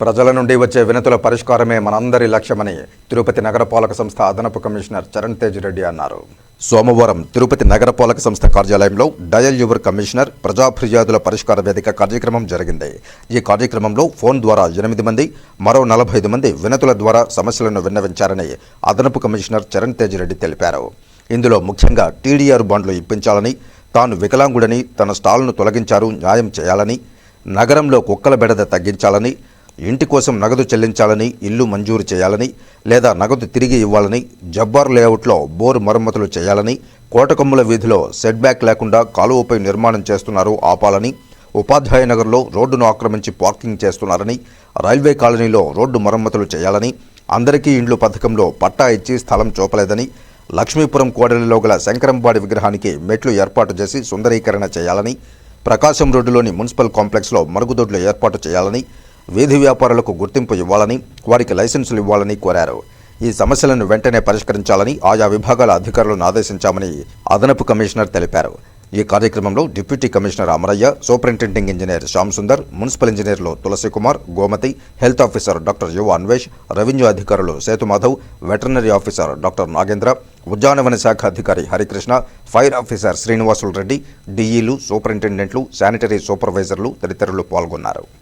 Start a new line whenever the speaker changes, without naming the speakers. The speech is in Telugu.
ప్రజల నుండి వచ్చే వినతుల పరిష్కారమే మనందరి లక్ష్యమని తిరుపతి నగరపాలక సంస్థ అదనపు కమిషనర్ చరణ్ తేజ్ రెడ్డి అన్నారు. సోమవారం తిరుపతి నగరపాలక సంస్థ కార్యాలయంలో డయల్ యువర్ కమిషనర్ ప్రజా ఫిర్యాదుల పరిష్కార వేదిక కార్యక్రమం జరిగింది. ఈ కార్యక్రమంలో ఫోన్ ద్వారా ఎనిమిది మంది మరో నలభై ఐదు మంది వినతుల ద్వారా సమస్యలను విన్నవించారని అదనపు కమిషనర్ చరణ్ తేజ్ రెడ్డి తెలిపారు. ఇందులో ముఖ్యంగా టీడీఆర్ బాండ్లు ఇప్పించాలని తాను వికలాంగుడని తన స్టాల్ను తొలగించారు న్యాయం చేయాలని నగరంలో కుక్కల బెడద తగ్గించాలని ఇంటి కోసం నగదు చెల్లించాలని ఇల్లు మంజూరు చేయాలని లేదా నగదు తిరిగి ఇవ్వాలని జబ్బార్ లేఅవుట్లో బోరు మరమ్మతులు చేయాలని కోటకొమ్ముల వీధిలో సెట్ బ్యాక్ లేకుండా కాలువపై నిర్మాణం చేస్తున్నారు ఆపాలని ఉపాధ్యాయ నగర్లో రోడ్డును ఆక్రమించి పార్కింగ్ చేస్తున్నారని రైల్వే కాలనీలో రోడ్డు మరమ్మతులు చేయాలని అందరికీ ఇండ్లు పథకంలో పట్టా ఇచ్చి స్థలం చూపలేదని లక్ష్మీపురం కోడలిలో గల శంకరంబాడి విగ్రహానికి మెట్లు ఏర్పాటు చేసి సుందరీకరణ చేయాలని ప్రకాశం రోడ్డులోని మున్సిపల్ కాంప్లెక్స్లో మరుగుదొడ్లు ఏర్పాటు చేయాలని వీధి వ్యాపారులకు గుర్తింపు ఇవ్వాలని వారికి లైసెన్సులు ఇవ్వాలని కోరారు. ఈ సమస్యలను వెంటనే పరిష్కరించాలని ఆయా విభాగాల అధికారులను ఆదేశించామని అదనపు కమిషనర్ తెలిపారు. ఈ కార్యక్రమంలో deputy commissioner Amarayya superintending engineer Shyam Sundar municipal ఇంజనీర్లు Tulasi Kumar Gomathi health officer doctor Yuva Anvesh revenue అధికారులు Sethumadhav veterinary officer doctor Nagendra ఉద్యానవన శాఖ అధికారి హరికృష్ణ ఫైర్ ఆఫీసర్ శ్రీనివాసులు రెడ్డి డీఈలు సూపరింటెండెంట్లు శానిటరీ సూపర్వైజర్లు తదితరులు పాల్గొన్నారు.